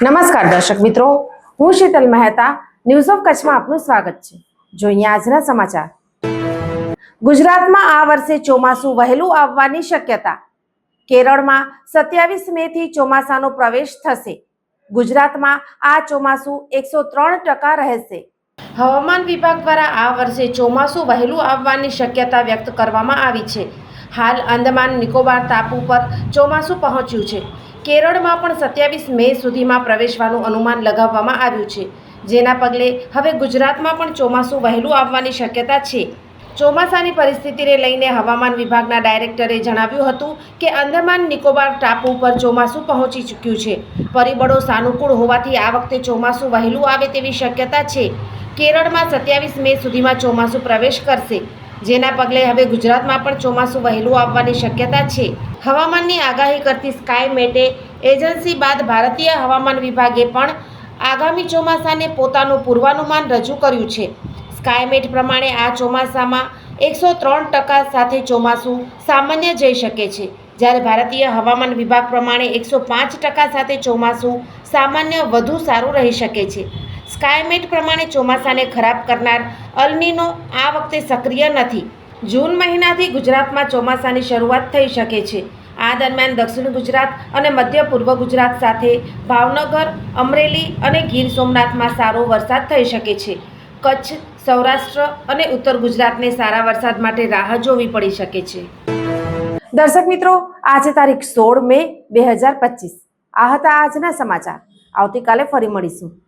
નમસ્કાર દર્શક મિત્રો, હું શીતલ મહેતા ન્યૂઝ ઓફ કચ્છમાં આપનું સ્વાગત છે. જોઈએ આજના સમાચાર. ગુજરાતમાં આ વર્ષે ચોમાસું વહેલું આવવાની શક્યતા. કેરળમાં સત્યાવીસ મે થી ચોમાસાનો પ્રવેશ થશે. ગુજરાતમાં આ ચોમાસું એકસો ત્રણ ટકા રહેશે. હવામાન વિભાગ દ્વારા આ વર્ષે ચોમાસું વહેલું આવવાની શક્યતા વ્યક્ત કરવામાં આવી છે. હાલ અંદમાન નિકોબાર ટાપુ પર ચોમાસું પહોંચ્યું છે. કેરળમાં પણ સત્યાવીસ મે સુધીમાં પ્રવેશવાનું અનુમાન લગાવવામાં આવ્યું છે. જેના પગલે હવે ગુજરાતમાં પણ ચોમાસું વહેલું આવવાની શક્યતા છે. ચોમાસાની પરિસ્થિતિને લઈને હવામાન વિભાગના ડાયરેક્ટરે જણાવ્યું હતું કે અંદમાન નિકોબાર ટાપુ પર ચોમાસું પહોંચી ચૂક્યું છે. પરિબળો સાનુકૂળ હોવાથી આ વખતે ચોમાસું વહેલું આવે તેવી શક્યતા છે. કેરળમાં સત્યાવીસ મે સુધીમાં ચોમાસું પ્રવેશ કરશે. જેના પગલે હવે ગુજરાતમાં પણ ચોમાસું વહેલું આવવાની શક્યતા છે. હવામાનની આગાહી કરતી સ્કાયમેટે એજન્સી બાદ ભારતીય હવામાન વિભાગે પણ આગામી ચોમાસાને પોતાનું પૂર્વાનુમાન રજૂ કર્યું છે. સ્કાયમેટ પ્રમાણે આ ચોમાસામાં એકસો ત્રણ ટકા સાથે ચોમાસું સામાન્ય જઈ શકે છે. જ્યારે ભારતીય હવામાન વિભાગ પ્રમાણે એકસો પાંચ ટકા સાથે ચોમાસું સામાન્ય વધુ સારું રહી શકે છે. સ્કાયમેટ પ્રમાણે ચોમાસાને ખરાબ કરનાર અલનીનો આ વખતે સક્રિય નથી. જૂન મહિનાથી ગુજરાતમાં ચોમાસાની શરૂઆત થઈ શકે છે. આ દરમિયાન દક્ષિણ ગુજરાત અને મધ્ય પૂર્વ ગુજરાત સાથે ભાવનગર, અમરેલી અને ગીર સોમનાથમાં સારો વરસાદ થઈ શકે છે. કચ્છ, સૌરાષ્ટ્ર અને ઉત્તર ગુજરાતને સારા વરસાદ માટે રાહ જોવી પડી શકે છે. દર્શક મિત્રો, આજે તારીખ સોળ મે બે હજાર પચીસ. આ હતા આજના સમાચાર. આવતીકાલે ફરી મળીશું.